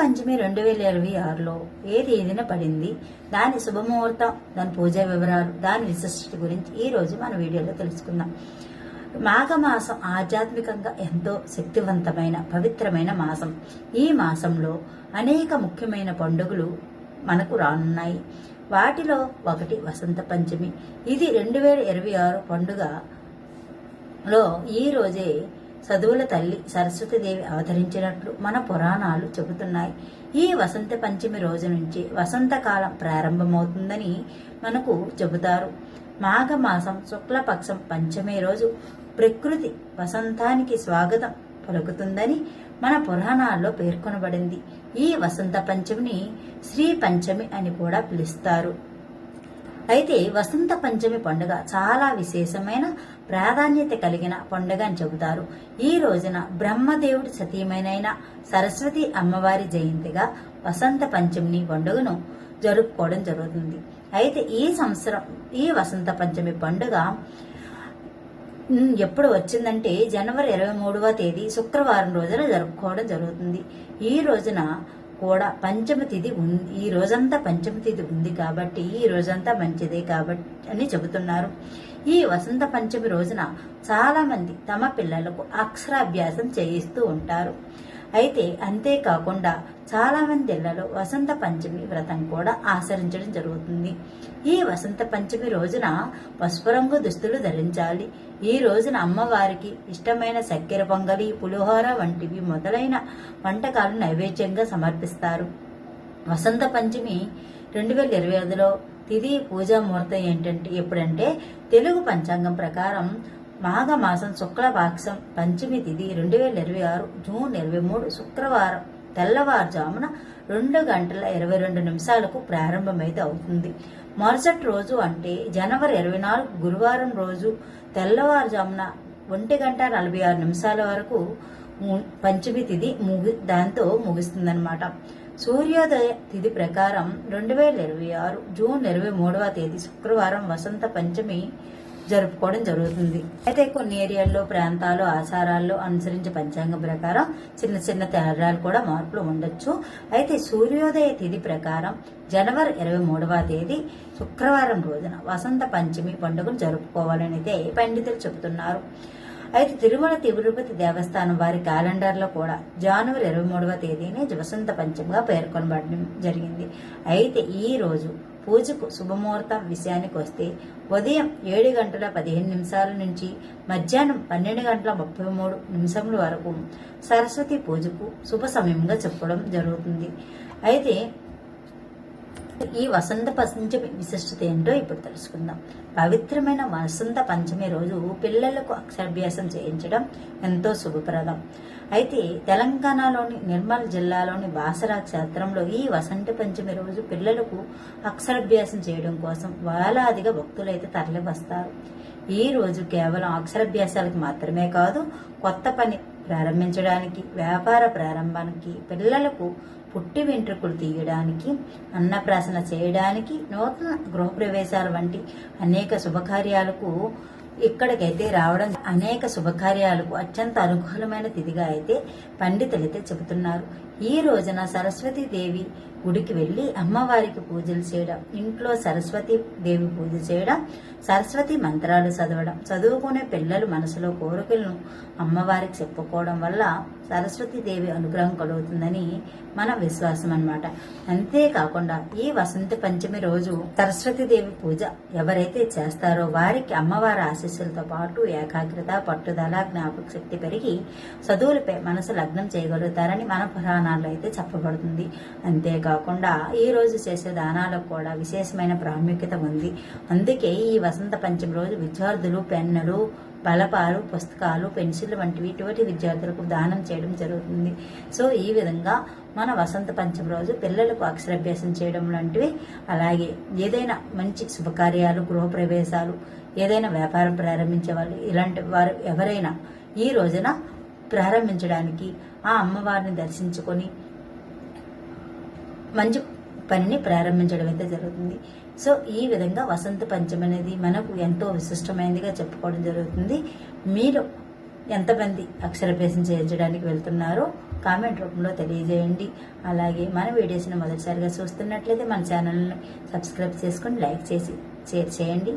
పంచమి రెండు వేల ఇరవై ఆరులో ఏ తేదీన పడింది దాని శుభముహూర్తం దాని పూజా వివరాలు దాని విశిష్టత గురించి ఈ రోజు మన వీడియోలో తెలుసుకుందాం. మాఘమాసం ఆధ్యాత్మికంగా ఎంతో శక్తివంతమైన పవిత్రమైన మాసం. ఈ మాసంలో అనేక ముఖ్యమైన పండుగలు మనకు రానున్నాయి. వాటిలో ఒకటి వసంత పంచమి. ఇది రెండు వేల ఇరవై ఆరు పండుగలో ఈ రోజే చదువుల తల్లి సరస్వతీదేవి అవతరించినట్లు మన పురాణాలు చెబుతున్నాయి. ఈ వసంత పంచమి రోజు నుంచి వసంతకాలం ప్రారంభమవుతుందని మనకు చెబుతారు. మాఘమాసం శుక్లపక్షం పంచమి రోజు ప్రకృతి వసంతానికి స్వాగతం పలుకుతుందని మన పురాణాల్లో పేర్కొనబడింది. ఈ వసంత పంచమిని శ్రీ పంచమి అని కూడా పిలుస్తారు. అయితే వసంత పంచమి పండుగ చాలా విశేషమైన ప్రాధాన్యత కలిగిన పండుగ అని చెబుతారు. ఈ రోజున బ్రహ్మదేవుడి సతీమైనైన సరస్వతి అమ్మవారి జయంతిగా వసంత పంచమిని పండుగను జరుపుకోవడం జరుగుతుంది. అయితే ఈ సంవత్సరం ఈ వసంత పంచమి పండుగ ఎప్పుడు వచ్చిందంటే జనవరి ఇరవై మూడవ తేదీ శుక్రవారం రోజున జరుపుకోవడం జరుగుతుంది. ఈ రోజున కూడా పంచమ తిథి ఉంది ఈ రోజంతా పంచమ తిథి ఉంది కాబట్టి ఈ రోజంతా మంచిదే కాబట్టి అని చెబుతున్నారు. ఈ వసంత పంచమి రోజున చాలామంది తమ పిల్లలకు అక్షరాభ్యాసం చేయిస్తూ ఉంటారు. అయితే అంతేకాకుండా చాలా మంది ఇళ్ళలో వసంత పంచమి వ్రతం కూడా ఆచరించడం జరుగుతుంది. ఈ వసంత పంచమి రోజున పసుపు రంగు దుస్తులు ధరించాలి. ఈ రోజున అమ్మవారికి ఇష్టమైన చక్కెర పొంగలి పులిహోర వంటివి మొదలైన వంటకాలు నైవేద్యంగా సమర్పిస్తారు. వసంత పంచమి రెండు వేల ఇరవై ఐదులో తిది పూజా ముహూర్తం ఏంటంటే ఎప్పుడంటే తెలుగు పంచాంగం ప్రకారం మాఘమాసం శుక్లపాక్షం పంచమి తిథి రెండు వేల ఇరవై ఆరు జూన్ ఇరవై మూడు శుక్రవారం తెల్లవారుజామున రెండు గంటల ఇరవై రెండు నిమిషాలకు ప్రారంభమైతే అవుతుంది. మరుసటి రోజు అంటే జనవరి ఇరవై నాలుగు గురువారం రోజు తెల్లవారుజామున ఒంటి గంట నలభై ఆరు నిమిషాల వరకు ము- పంచమి తిథి ముగి దాంతో ముగుస్తుందన్నమాట. సూర్యోదయ తిథి ప్రకారం రెండు వేల ఇరవై ఆరు జూన్ ఇరవై మూడవ తేదీ శుక్రవారం వసంత పంచమి జరుపుకోవడం జరుగుతుంది. అయితే కొన్ని ఏరియాల్లో ప్రాంతాలు ఆచారాల్లో అనుసరించే పంచాంగం ప్రకారం చిన్న చిన్న తేడాలు కూడా మార్పులు ఉండొచ్చు. అయితే సూర్యోదయ తిథి ప్రకారం జనవరి ఇరవై మూడవ తేదీ శుక్రవారం రోజున వసంత పంచమి పండుగను జరుపుకోవాలని అయితే పండితులు చెబుతున్నారు. అయితే తిరుమల తిరుపతి దేవస్థానం వారి క్యాలెండర్లో కూడా జనవరి ఇరవై మూడవ తేదీని వసంత పంచమిగా పేర్కొనబడడం జరిగింది. అయితే ఈ రోజు పూజకు శుభముహూర్తం విషయానికి వస్తే ఉదయం ఏడు గంటల పదిహేను నిమిషాల నుంచి మధ్యాహ్నం పన్నెండు గంటల ముప్పై మూడు నిమిషముల వరకు సరస్వతి పూజకు శుభ సమయంగా చెప్పడం జరుగుతుంది. అయితే ఈ వసంత పంచమి విశిష్టత ఏంటో ఇప్పుడు తెలుసుకుందాం. పవిత్రమైన వసంత పంచమి రోజు పిల్లలకు అక్షరాభ్యాసం చేయించడం ఎంతో శుభప్రదం. అయితే తెలంగాణలోని నిర్మల్ జిల్లాలోని బాసరా క్షేత్రంలో ఈ వసంత పంచమి రోజు పిల్లలకు అక్షరాభ్యాసం చేయడం కోసం వేలాదిగా భక్తులైతే తరలి వస్తారు ఈ రోజు కేవలం అక్షరాభ్యాసాలకు మాత్రమే కాదు కొత్త పని ప్రారంభించడానికి వ్యాపార ప్రారంభానికి పిల్లలకు పుట్టి వెంట్రుకలు తీయడానికి అన్నప్రాసన చేయడానికి నూతన గృహప్రవేశాలు వంటి అనేక శుభకార్యాలకు ఇక్కడికైతే రావడం అనేక శుభకార్యాలకు అత్యంత అనుకూలమైన తిథిగా అయితే పండితులైతే చెబుతున్నారు. ఈ రోజున సరస్వతీదేవి గుడికి వెళ్ళి అమ్మవారికి పూజలు చేయడం ఇంట్లో సరస్వతి దేవి పూజ చేయడం సరస్వతి మంత్రాలు చదవడం చదువుకునే పిల్లలు మనసులో కోరికలను అమ్మవారికి చెప్పుకోవడం వల్ల సరస్వతి దేవి అనుగ్రహం కలుగుతుందని మన విశ్వాసం అన్నమాట. అంతేకాకుండా ఈ వసంత పంచమి రోజు సరస్వతి దేవి పూజ ఎవరైతే చేస్తారో వారికి అమ్మవారి ఆశీస్సులతో పాటు ఏకాగ్రత పట్టుదల జ్ఞాపక శక్తి పెరిగి చదువులపై మనసు లగ్నం చేయగలుగుతారని మన పురాణాల్లో అయితే చెప్పబడుతుంది. అంతేకాకుండా ఈ రోజు చేసే దానాలకు కూడా విశేషమైన ప్రాముఖ్యత ఉంది. అందుకే ఈ వసంత పంచమి రోజు విద్యార్థులు పెన్నులు బలపాలు పుస్తకాలు పెన్సిల్ వంటివి ఇటువంటి విద్యార్థులకు దానం చేయడం జరుగుతుంది. సో ఈ విధంగా మన వసంత పంచమి రోజు పిల్లలకు అక్షరాభ్యాసం చేయడం లాంటివి అలాగే ఏదైనా మంచి శుభకార్యాలు గృహప్రవేశాలు ఏదైనా వ్యాపారం ప్రారంభించే వాళ్ళు ఇలాంటి వారు ఎవరైనా ఈ రోజున ప్రారంభించడానికి ఆ అమ్మవారిని దర్శించుకొని మంచి పనిని ప్రారంభించడం అయితే జరుగుతుంది. సో ఈ విధంగా వసంత పంచమి అనేది మనకు ఎంతో విశిష్టమైనదిగా చెప్పుకోవడం జరుగుతుంది. మీరు ఎంతమంది అక్షరభ్యాసం చేయించడానికి వెళ్తున్నారో కామెంట్ రూపంలో తెలియజేయండి. అలాగే మన వీడియోస్ని మొదటిసారిగా చూస్తున్నట్లయితే మన ఛానల్ని సబ్స్క్రైబ్ చేసుకొని లైక్ చేసి షేర్ చేయండి.